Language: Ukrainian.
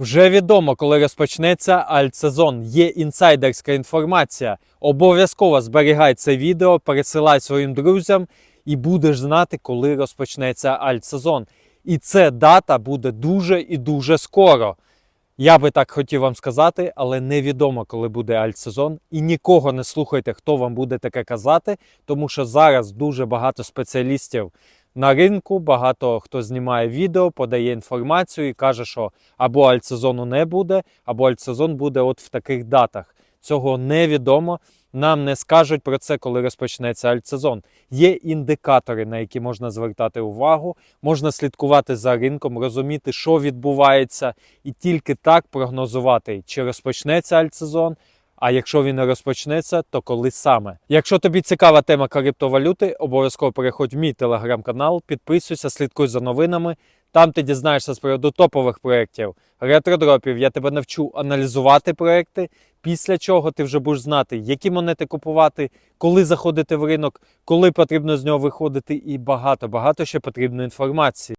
Вже відомо, коли розпочнеться альтсезон. Є інсайдерська інформація. Обов'язково зберігай це відео, пересилай своїм друзям і будеш знати, коли розпочнеться альтсезон. І це дата буде дуже і дуже скоро. Я би так хотів вам сказати, але невідомо, коли буде альтсезон. І нікого не слухайте, хто вам буде таке казати, тому що зараз дуже багато спеціалістів на ринку, багато хто знімає відео, подає інформацію і каже, що або альтсезону не буде, або альтсезон буде от в таких датах. Цього невідомо. Нам не скажуть про це, коли розпочнеться альтсезон. Є індикатори, на які можна звертати увагу, можна слідкувати за ринком, розуміти, що відбувається, і тільки так прогнозувати, чи розпочнеться альтсезон, а якщо він не розпочнеться, то коли саме. Якщо тобі цікава тема криптовалюти, обов'язково переходь в мій телеграм-канал, підписуйся, слідкуй за новинами. Там ти дізнаєшся з приводу топових проєктів, ретродропів. Я тебе навчу аналізувати проекти, після чого ти вже будеш знати, які монети купувати, коли заходити в ринок, коли потрібно з нього виходити, і багато-багато ще потрібної інформації.